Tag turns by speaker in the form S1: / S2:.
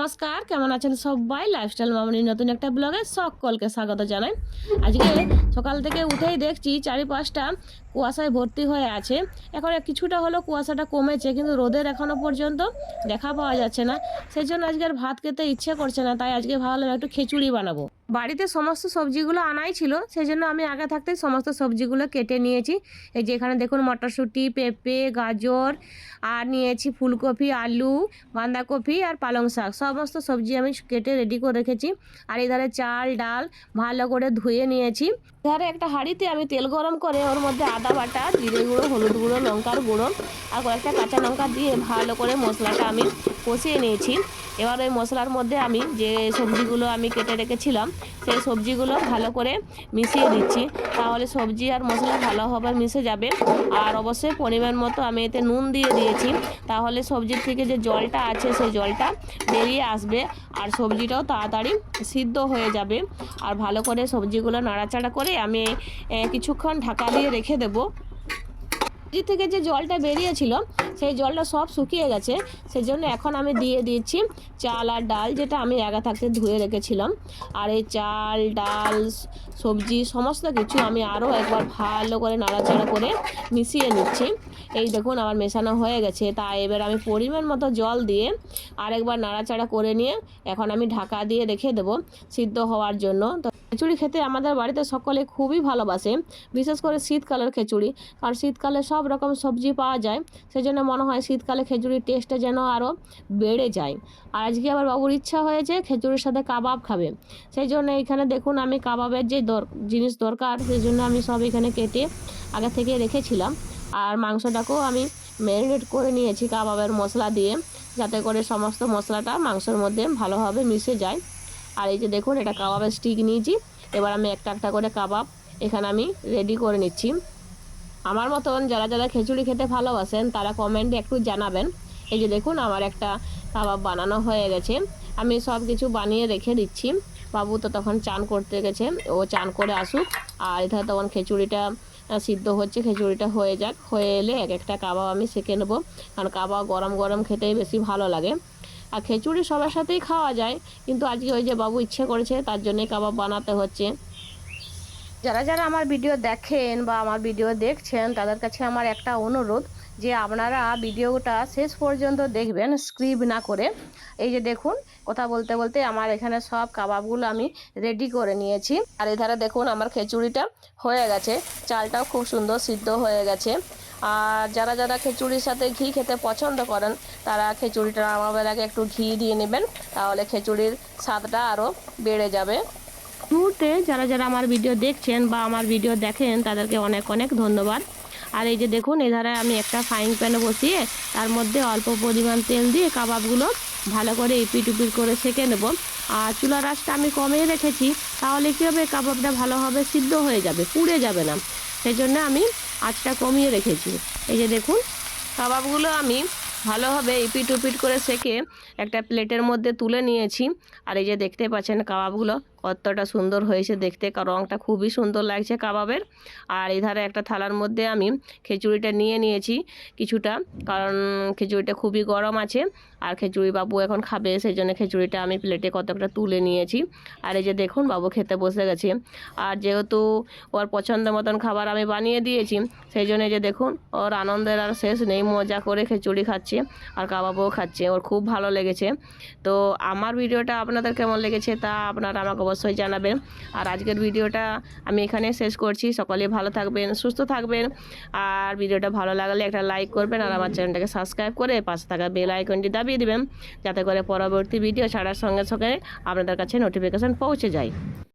S1: নমস্কার, কেমন আছেন সবাই? লাইফস্টাইল মামনির নতুন একটা ব্লগে সকলকে স্বাগত জানাই। আজকে সকাল থেকে উঠেই দেখছি চারিপাশটা কুয়াশায় ভর্তি হয়ে আছে। এখন কিছুটা হলো কুয়াশাটা কমেছে, কিন্তু রোদের এখনও পর্যন্ত দেখা পাওয়া যাচ্ছে না। সেই জন্য আজকে আর ভাত খেতে ইচ্ছে করছে না, তাই আজকে ভাবলাম একটু খিচুড়ি বানাবো। বাড়িতে সমস্ত সবজিগুলো আনাই ছিল সেই জন্য আমি আগে থাকতে সমস্ত সবজিগুলো কেটে নিয়েছি। এই যে এখানে দেখুন মটরশুঁটি, পেঁপে, গাজর, আর নিয়েছি ফুলকপি, আলু, বাঁধাকপি আর পালং শাক। সমস্ত সবজি আমি কেটে রেডি করে রেখেছি। আর এধারে চাল, ডাল ভালো করে ধুয়ে নিয়েছি। এধারে একটা হাঁড়িতে আমি তেল গরম করে ওর মধ্যে আদা বাটা, জিরে গুঁড়ো, হলুদ গুঁড়ো, লঙ্কার গুঁড়ো আর কয়েকটা কাঁচা লঙ্কা দিয়ে ভালো করে মশলাটা আমি কষিয়ে নিয়েছি। এবার ওই মশলার মধ্যে আমি যে সবজিগুলো আমি কেটে রেখেছিলাম সেই সবজিগুলো ভালো করে মিশিয়ে দিচ্ছি। তাহলে সবজি আর মশলা ভালোভাবে মিশে যাবে। আর অবশ্যই পরিমাণ মতো আমি এতে নুন দিয়ে দিয়েছি। তাহলে সবজির থেকে যে জলটা আছে, সেই জলটা বেরিয়ে আসবে আর সবজিটাও তাড়াতাড়ি সিদ্ধ হয়ে যাবে। আর ভালো করে সবজিগুলো নাড়াচাড়া করে আমি কিছুক্ষণ ঢাকা দিয়ে রেখে দেবো। সবজি থেকে যে জলটা বেরিয়েছিল, সেই জলটা সব শুকিয়ে গেছে। সেই জন্য এখন আমি দিয়ে দিচ্ছি চাল আর ডাল, যেটা আমি আগে থাকতে ধুয়ে রেখেছিলাম। আর এই চাল, ডাল, সবজি, সমস্ত কিছু আমি আরও একবার ভালো করে নাড়াচাড়া করে মিশিয়ে নিচ্ছি। এই দেখুন, আমার মেশানো হয়ে গেছে। তাই এবার আমি পরিমাণ মতো জল দিয়ে আরেকবার নাড়াচাড়া করে নিয়ে এখন আমি ঢাকা দিয়ে রেখে দেবো সিদ্ধ হওয়ার জন্য। তো খিচুড়ি খেতে আমাদের বাড়িতে সকলে খুবই ভালোবাসে, বিশেষ করে শীতকালের খিচুড়ি। কারণ শীতকালে সব রকম সবজি পাওয়া যায়। সেই জন্য মনে হয় শীতকালে খিচুড়ির টেস্টটা যেন আরও বেড়ে যায়। আর আজকে আবার বাবুর ইচ্ছা হয়েছে খিচুড়ির সাথে কাবাব খাবে। সেই জন্য এখানে দেখুন আমি কাবাবের যে দর, জিনিস দরকার সেই জন্য আমি সব এখানে কেটে আগে থেকে রেখেছিলাম। আর মাংসটাকেও আমি ম্যারিনেট করে নিয়েছি কাবাবের মশলা দিয়ে, যাতে করে সমস্ত মশলাটা মাংসের মধ্যে ভালোভাবে মিশে যায়। আর এই যে দেখুন এটা কাবাবের স্টিক নিয়েছি। এবার আমি একটা একটা করে কাবাব এখানে আমি রেডি করে নিচ্ছি। আমার মতন যারা যারা খিচুড়ি খেতে ভালোবাসেন, তারা কমেন্টে একটু জানাবেন। এই যে দেখুন, আমার একটা কাবাব বানানো হয়ে গেছে। আমি সব কিছু বানিয়ে রেখে দিচ্ছি। বাবু তো তখন চান করতে গেছে, ও চান করে আসুক। আর এখানে তখন খিচুড়িটা সিদ্ধ হচ্ছে, খিচুড়িটা হয়ে যাক। হয়ে এলে এক একটা কাবাব আমি সেঁকে নেব। কারণ কাবাব গরম গরম খেতেই বেশি ভালো লাগে। আর খিচুড়ি সবার সাথেই খাওয়া যায়। কিন্তু আজকে ওই যে বাবু ইচ্ছে করেছে, তার জন্যই কাবাব বানাতে হচ্ছে। যারা যারা আমার ভিডিও দেখেন বা আমার ভিডিও দেখছেন, তাদের কাছে আমার একটা অনুরোধ যে আপনারা ভিডিওটা শেষ পর্যন্ত দেখবেন স্ক্রিপ না করে। এই যে দেখুন, কথা বলতে বলতে আমার এখানে সব কাবাবগুলো আমি রেডি করে নিয়েছি। আর এধারে দেখুন, আমার খিচুড়িটা হয়ে গেছে। চালটাও খুব সুন্দর সিদ্ধ হয়ে গেছে। আর যারা যারা খিচুড়ির সাথে ঘি খেতে পছন্দ করেন, তারা খিচুড়িটা আমার আগে একটু ঘি দিয়ে নেবেন, তাহলে খিচুড়ির স্বাদটা আরও বেড়ে যাবে। মুহূর্তে যারা যারা আমার ভিডিও দেখছেন বা আমার ভিডিও দেখেন, তাদেরকে অনেক অনেক ধন্যবাদ। আর এই যে দেখুন এধারে আমি একটা ফ্রাইং প্যানে বসিয়ে তার মধ্যে অল্প পরিমাণ তেল দিয়ে কাবাবগুলো ভালো করে এপিট উপিট করে সেঁকে নেব। আর চুলার আঁচটা আমি কমিয়ে রেখেছি, তাহলে কী হবে? কাবাবটা ভালোভাবে সিদ্ধ হয়ে যাবে, পুড়ে যাবে না। সেই জন্য আমি আঁচটা কমিয়ে রেখেছি। এই যে দেখুন, কাবাবগুলো আমি ভালোভাবে ইপিট উপিট করে সেকে একটা প্লেটের মধ্যে তুলে নিয়েছি। আর এই যে দেখতে পাচ্ছেন কাবাবগুলো কতটা সুন্দর হয়েছে দেখতে। রংটা খুবই সুন্দর লাগছে কাবাবের। আর এধারে একটা থালার মধ্যে আমি খিচুড়িটা নিয়ে নিয়েছি কিছুটা। কারণ খিচুড়িটা খুবই গরম আছে আর খিচুড়ি বাবু এখন খাবে সেই জন্য খিচুড়িটা আমি প্লেটে কতটা তুলে নিয়েছি। আর এই যে দেখুন, বাবু খেতে বসে গেছে। আর যেহেতু ওর পছন্দ মতন খাবার আমি বানিয়ে দিয়েছি সেই জন্য যে দেখুন, ওর আনন্দের আর শেষ নেই, মজা করে খিচুড়ি খাচ্ছে আর কাবাবও খাচ্ছে। ওর খুব ভালো লেগেছে। তো আমার ভিডিওটা আপনাদের কেমন লেগেছে তা আপনারা আমাকে অবশ্যই জানাবেন। আর আজকের ভিডিওটা আমি এখানে শেষ করছি। সকলে ভালো থাকবেন, সুস্থ থাকবেন। আর ভিডিওটা ভালো লাগলে একটা লাইক করবেন আর আমার চ্যানেলটাকে সাবস্ক্রাইব করে পাশে থাকা বেল আইকনটি দাবিয়ে দেবেন, যাতে করে পরবর্তী ভিডিও ছাড়ার সঙ্গে সঙ্গে আপনাদের কাছে নোটিফিকেশান পৌঁছে যায়।